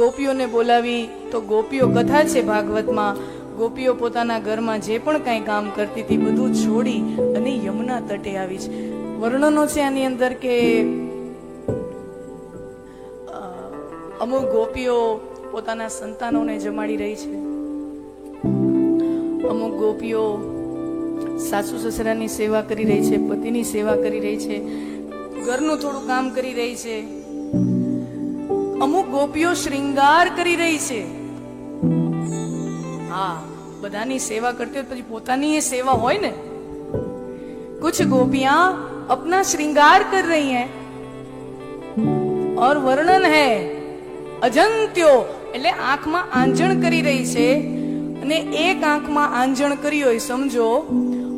ગોપીઓને બોલાવી તો ગોપીઓ કથા છે ભાગવતમાં. ગોપીઓ પોતાના ઘરમાં જે પણ કાંઈ કામ કરતી હતી બધું છોડી અને યમુના તટે આવી છે. વર્ણનો છે આની અંદર કે અમુક ગોપીઓ પોતાના સંતાનોને જમાડી રહી છે. અમુક ગોપીઓ સાસુ સસરાની સેવા કરી રહી છે, પતિની સેવા કરી રહી છે. ઘરનું થોડું કામ કરી રહી છે. અમુક ગોપીઓ શ્રૃંગાર કરી રહી છે હા બધાની સેવા કરતી હોય પછી પોતાની એ સેવા હોય ને कुछ गोपियां अपना श्रृंगार कर रही हैं और વર્ણન હૈ અજંત્યો એટલે આંખમાં આંજણ કરી રહી છે અને એક આંખમાં આંજણ કરી હોય સમજો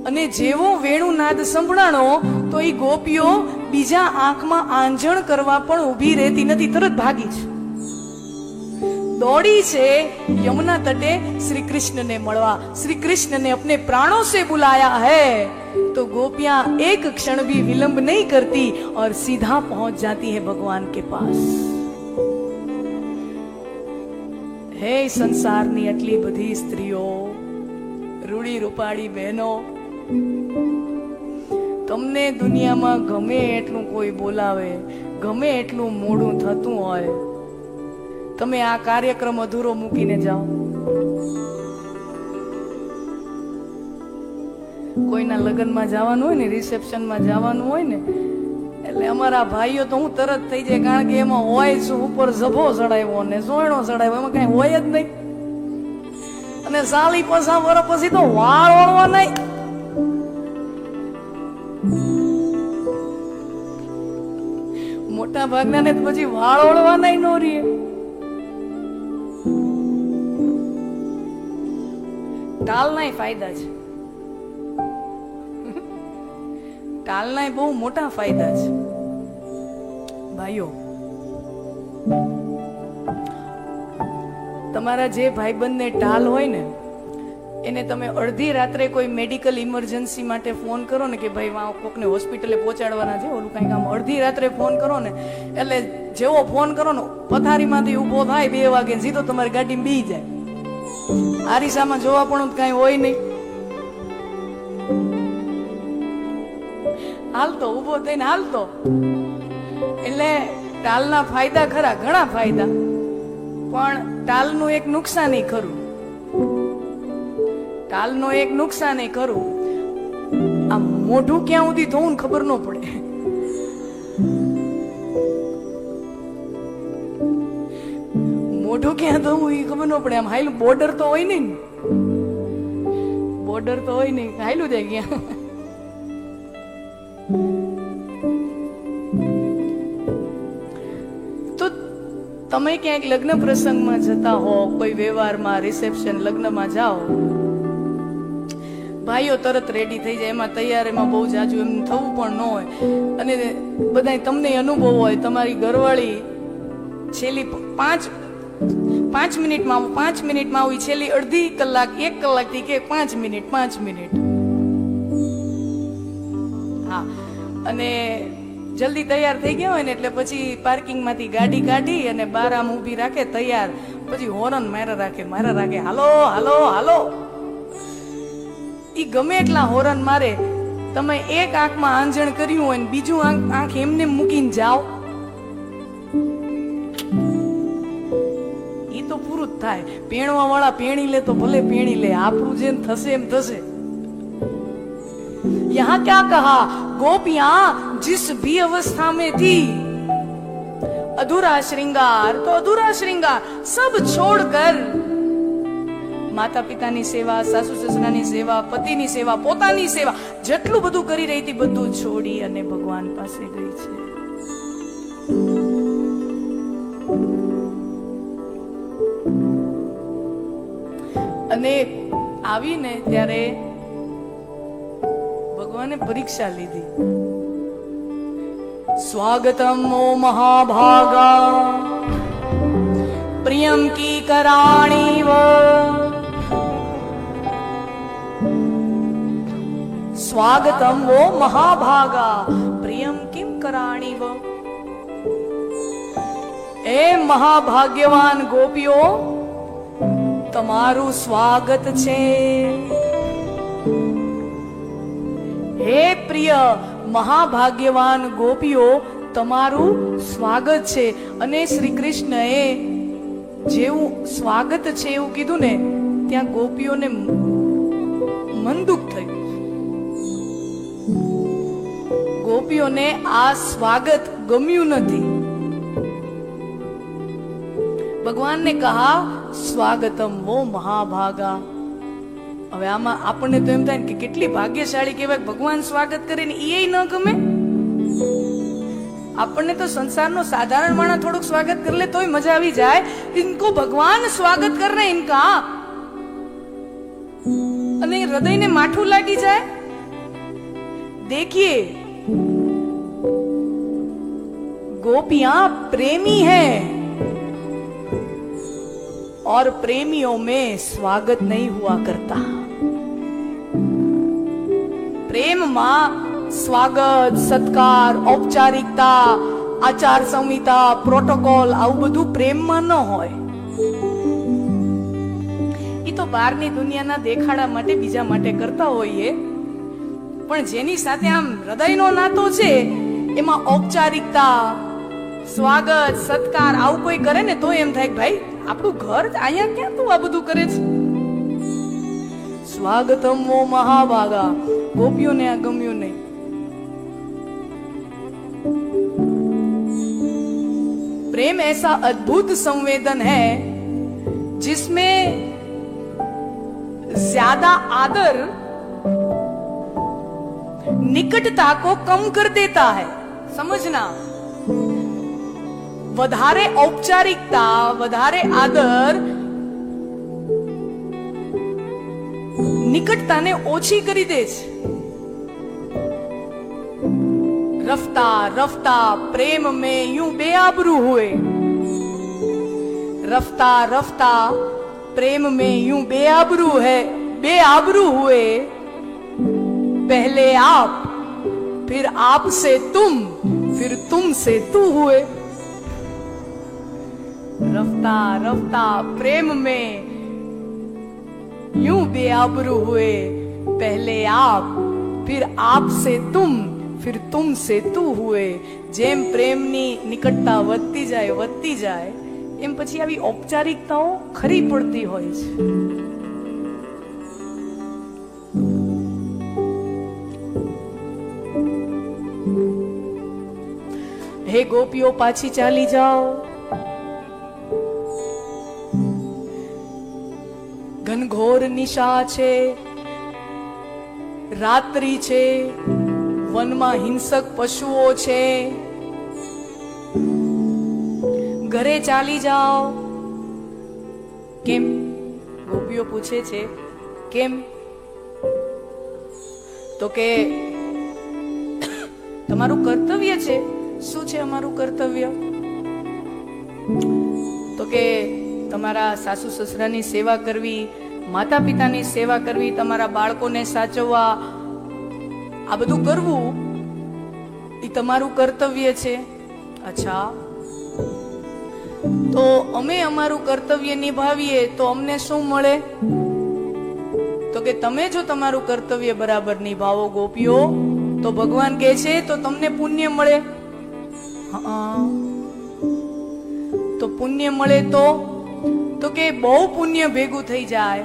અને જેવો વેણુનાદ સંભળાણો તો એ ગોપીઓ બીજા આંખમાં આંજણ કરવા પણ ઊભી રહેતી નથી તરત ભાગી છે દોડી છે यमुना तटे श्री कृष्ण ने મળવા श्री कृष्ण ने अपने प्राणों से बुलाया है तो गोपियां एक क्षण भी विलंब नहीं करती और सीधा पहुंच जाती है भगवान के पास હે સંસારની આટલી બધી સ્ત્રીઓ રૂડી રૂપાળી બહેનો તમને દુનિયામાં ગમે એટલું કોઈ બોલાવે, ગમે એટલું મોડું થતું હોય, તમે આ કાર્યક્રમ અધૂરો મૂકીને જાઓ. કોઈના લગ્નમાં જવાનું હોય ને, રિસેપ્શનમાં જવાનું હોય ને, એટલે અમારા ભાઈઓ તો હું તરત થઈ જાય, કારણ કે એમાં હોય શું ઉપર ઝભો ચડાવ્યો ને સોયણો ચડાવ્યો, એમાં કઈ હોય જ નહીં. અને સાલી પસા વર્ષ પછી તો વાળ ઓળવા નહીં. મોટા ભાગના ને પછી વાળ ઓળવાના નો રીએ. ટાલના ફાયદા છે. ટાલના બહુ મોટા ફાયદા છે. ભાઈઓ, તમારા જે ભાઈબંધને ટાલ હોય ને એને તમે અડધી રાત્રે કોઈ મેડિકલ ઇમરજન્સી માટે ફોન કરો ને કે ભાઈ વાં કોકને હોસ્પિટલે પહોંચાડવાના છે, ઓલું કાંઈક આમ અડધી રાત્રે ફોન કરો ને, એટલે જેવો ફોન કરો ને, પથારીમાંથી ઊભો થાય બે વાગે, સીધો તમારી ગાડી બી જાય. આરીસામાં જોવા પણ કાંઈ હોય નહીં. હાલતો ઊભો થઈને હાલતો એટલે ટાલના ફાયદા ખરા, ઘણા ફાયદા. પણ ટાલનું એક નુકસાન ખરું. ટાલનો એક નુકસાન એ કરું આ મોઢું ક્યાં સુધી ધોવું ખબર ન પડે. મોઢું ક્યાં ધોવું એ ખબર ન પડે, આમ હાઈલું બોર્ડર તો હોય નહીં બોર્ડર તો હોય નહીં, હાઈલું જાય ક્યાં? તમે ક્યાંક લગ્ન પ્રસંગમાં જતા હો, કોઈ વ્યવહારમાં રિસેપ્શન લગ્નમાં જાઓ ભાઈઓ તરત રેડી થઈ જાય. એમાં તૈયાર એમાં બહુ જાજુ એમ થવું પણ ન હોય. અને બધા તમને અનુભવ હોય, તમારી ઘરવાળી છેલ્લી પાંચ પાંચ મિનિટમાં આવું, પાંચ મિનિટમાં આવી છેલ્લી અડધી કલાક, એક કલાકથી કે પાંચ મિનિટ પાંચ મિનિટ. હા. અને જલ્દી તૈયાર થઈ ગયા હોય ને એટલે પછી પાર્કિંગમાંથી ગાડી કાઢી અને બાર આમ ઊભી રાખે, તૈયાર. પછી હોરન મારા રાખે મારા રાખે. હાલો હાલો હાલો. ઈ ગમે એટલા હોરન મારે તમે એક આંખમાં આંજણ કર્યું હોય ને બીજું આંખ આંખ એમને મૂકીને જાઓ ઈ તો પૂરું જ થાય પેણવા વાળા પેણી લે તો ભલે પેણી લે આપણું જેમ થશે એમ થશે यहाँ क्या कहा गोपियां जिस भी अवस्था में थी अधूरा श्रृंगार तो अधूरा श्रृंगार सब छोड़कर માતા પિતાની સેવા, સાસુ સસરાની સેવા, પતિની સેવા, પોતાની સેવા, જેટલું બધું કરી રહી હતી, બધું છોડી અને ભગવાન પાસે ગઈ છે. અને આવીને ત્યારે ભગવાને પરીક્ષા લીધી. સ્વાગતમ ઓ મહાભાગા. પ્રિયમ કી કરાણી સ્વાગતમ વો મહાભાગા પ્રિયમ કિમ કરાણી એ મહાભાગ્યવાન ગોપીઓ તમારું સ્વાગત છે હે પ્રિય મહાભાગ્યવાન ગોપીઓ તમારું સ્વાગત છે અને શ્રી કૃષ્ણએ જેવું સ્વાગત છે એવું કીધું ને, ત્યાં ગોપીઓને મન દુઃખ થયું. ગોપીઓને આ સ્વાગત ગમ્યું નથી. ભગવાનને કહા, સ્વાગતમ હો મહાભાગા. હવે આમાં આપણને તો એમ થાય કે કેટલી ભાગ્યશાળી કહેવાય ભગવાન સ્વાગત કરે ને એ ન ગમે. આપણને તો સંસારનો સાધારણ માણસ થોડુંક સ્વાગત કરી લે તોય મજા આવી જાય. ઇનકો ભગવાન સ્વાગત કર રહે ઇનકા. અને હૃદયને માઠું લાગી જાય. દેખીએ गोपियां प्रेमी हैं और प्रेमियों में स्वागत नहीं हुआ करता પ્રેમમાં સ્વાગત સત્કાર ઔપચારિકતા આચાર સંહિતા પ્રોટોકોલ આવું બધું પ્રેમમાં ન હોય એ તો બહારની દુનિયાના દેખાડા માટે બીજા માટે કરતા હોઈએ પણ જેની સાથે આમ હૃદયનો નાતો છે એમાં ઔપચારિકતા સ્વાગત સત્કાર આવું કોઈ કરે ને તો એમ થાય કે ભાઈ આપણું ઘર જ અહીંયા ક્યાં તું આ બધું કરે છે સ્વાગતમ વો મહાભાગા ગોપીઓને આ ગમ્યું નહીં प्रेम ऐसा अद्भुत संवेदन है जिसमें ज्यादा आदर निकटता को कम कर देता है समझना વધારે ઔપચારિકતા વધારે આદર નિકટતાને ઓછી કરી દે છે રફતા રફતા પ્રેમ में यूं बेआबरू हुए रफ्ता रफ्ता प्रेम में यूं बेआबरू है बेआबरू हुए पहले आप फिर आप से तुम फिर तुम से तू हुए रफ्ता रफ्ता प्रेम में यूं बेआबरू हुए पहले आप फिर आप से तुम फिर तुम से तू हुए જેમ પ્રેમની નિકટતા વધતી જાય વધતી જાય એમ પછી આવી ઔપચારિકતાઓ ખરી પડતી હોય છે હે ગોપીઓ, પાછી ચાલી જાઓ. ઘનઘોર નિશા છે, રાત્રિ છે, વનમાં હિંસક પશુઓ છે. ઘરે ચાલી જાઓ. કેમ? ગોપીઓ પૂછે છે, કેમ? તો કે, તમારું કર્તવ્ય છે. શું છે અમારું કર્તવ્ય? તો કે તમારા સાસુ સસરાની સેવા કરવી માતા પિતાની સેવા કરવી, તમારા બાળકોને સાચવવા, આ બધું કરવું, એ તમારું કર્તવ્ય છે? અચ્છા. તો અમે અમારું કર્તવ્ય નિભાવીએ તો અમને શું મળે? તો કે તમે જો તમારું કર્તવ્ય બરાબર નિભાવો ગોપીઓ, તો ભગવાન કહે છે તો તમને પુણ્ય મળે. તો પુણ્ય મળે તો? તો કે બહુ પુણ્ય ભેગું થઈ જાય?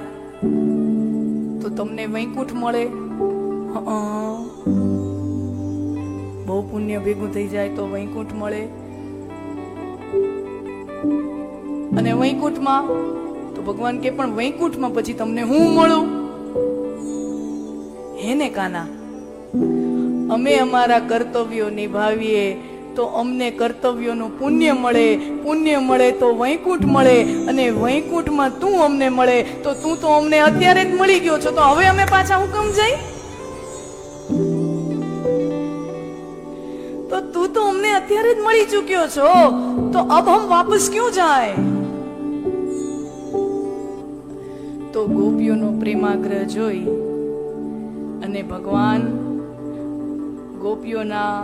તો તમને વૈકુંઠ મળે? બહુ પુણ્ય ભેગું થઈ જાય તો વૈકુંઠ મળે? અને વૈકુંઠમાં, તો ભગવાન કે પણ વૈકુંઠમાં પછી તમને હું મળું? હે ને કાના? અમે અમારા કર્તવ્યો નિભાવીએ તો અમને કર્તવ્યોનું પુણ્ય મળે પુણ્ય મળે તો વૈકુંઠ મળે અને વૈકુંઠમાં તું અમને મળે, તો તું તો અમને અત્યારે જ મળી ગયો છો, તો હવે અમે પાછા હુકમ જઈ? તો તું તો અમને અત્યારે જ મળી ચૂક્યો છો, તો અબ હમ વાપસ ક્યું જાય? તો ગોપીઓનો પ્રેમાગ્રહ જોઈ અને ભગવાન ગોપીઓના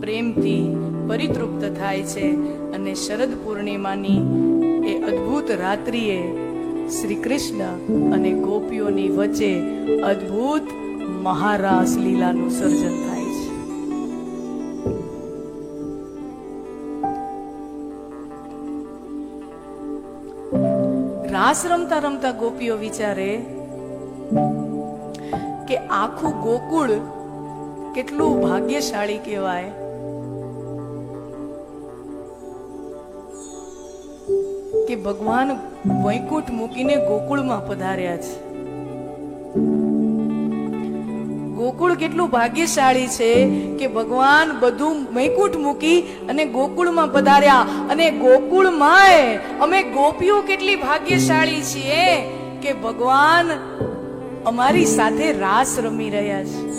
પ્રેમથી પરિતૃપ્ત થાય છે અને શરદ પૂર્ણિમાની એ અદ્ભુત રાત્રિએ શ્રી કૃષ્ણ અને ગોપીઓની વચ્ચે અદ્ભુત મહારાસ લીલાનું સર્જન થાય છે. રાસ રમતા રમતા ગોપીઓ વિચારે કે આખું ગોકુળ કેટલું ભાગ્યશાળી કહેવાય. કે ભગવાન વૈકુંઠ મૂકીને ગોકુળમાં પધાર્યા છે. ગોકુળ કેટલું ભાગ્યશાળી છે કે ભગવાન બધું વૈકુંઠ મૂકી અને ગોકુળમાં પધાર્યા. અને ગોકુળમાં અમે ગોપીઓ કેટલી ભાગ્યશાળી છીએ કે ભગવાન અમારી સાથે રાસ રમી રહ્યા છે.